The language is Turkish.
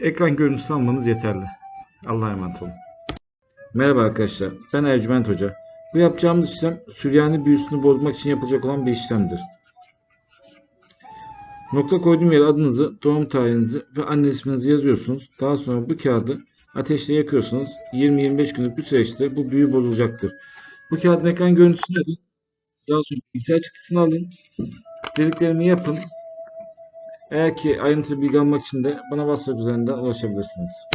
Ekran görüntüsü almanız yeterli. Allah'a emanet olun. Merhaba arkadaşlar. Ben Ercüment Hoca. Bu yapacağımız işlem Süryani büyüsünü bozmak için yapılacak olan bir işlemdir. Nokta koyduğum yere adınızı, doğum tarihinizi ve anne isminizi yazıyorsunuz. Daha sonra bu kağıdı ateşte yakıyorsunuz. 20-25 günlük bir süreçte bu büyü bozulacaktır. Bu kağıdın ekran görüntüsünü alın. Daha sonra bilgisayar çıktısını alın. Dediklerimi yapın. Eğer ki ayrıntılı bilgi almak için de bana WhatsApp üzerinden ulaşabilirsiniz.